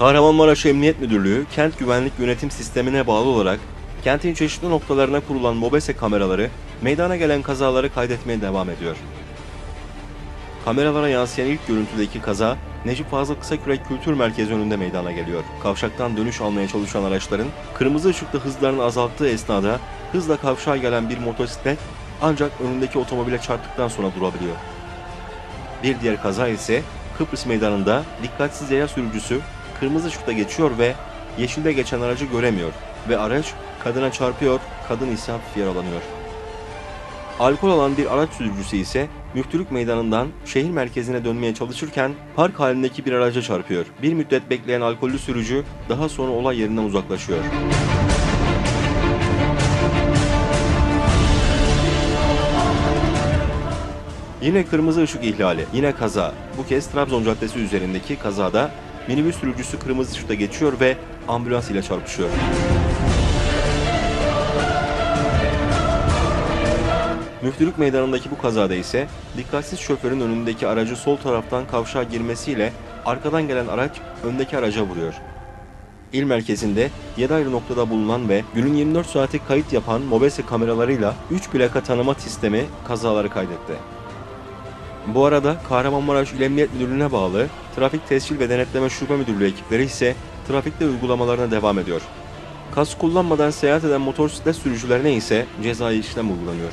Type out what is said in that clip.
Kahramanmaraş Emniyet Müdürlüğü, Kent Güvenlik Yönetim Sistemi'ne bağlı olarak kentin çeşitli noktalarına kurulan MOBESE kameraları meydana gelen kazaları kaydetmeye devam ediyor. Kameralara yansıyan ilk görüntüdeki kaza Necip Fazıl Kısakürek Kültür Merkezi önünde meydana geliyor. Kavşaktan dönüş almaya çalışan araçların kırmızı ışıkta hızlarını azalttığı esnada hızla kavşağa gelen bir motosiklet ancak önündeki otomobile çarptıktan sonra durabiliyor. Bir diğer kaza ise Kıbrıs Meydanı'nda dikkatsiz yaya sürücüsü kırmızı ışıkta geçiyor ve yeşilde geçen aracı göremiyor ve araç kadına çarpıyor, kadın ise hafif yaralanıyor. Alkol alan bir araç sürücüsü ise müftülük meydanından şehir merkezine dönmeye çalışırken park halindeki bir araca çarpıyor. Bir müddet bekleyen alkollü sürücü daha sonra olay yerinden uzaklaşıyor. Yine kırmızı ışık ihlali, yine kaza. Bu kez Trabzon Caddesi üzerindeki kazada minibüs sürücüsü kırmızı ışıkta geçiyor ve ambulans ile çarpışıyor. Müftülük meydanındaki bu kazada ise dikkatsiz şoförün önündeki aracı sol taraftan kavşağa girmesiyle arkadan gelen araç öndeki araca vuruyor. İl merkezinde 7 ayrı noktada bulunan ve günün 24 saati kayıt yapan MOBESE kameralarıyla 3 plaka tanıma sistemi kazaları kaydetti. Bu arada Kahramanmaraş İl Emniyet Müdürlüğü'ne bağlı Trafik Tescil ve Denetleme Şube Müdürlüğü ekipleri ise trafikte uygulamalarına devam ediyor. Kask kullanmadan seyahat eden motosiklet sürücülerine ise cezai işlem uygulanıyor.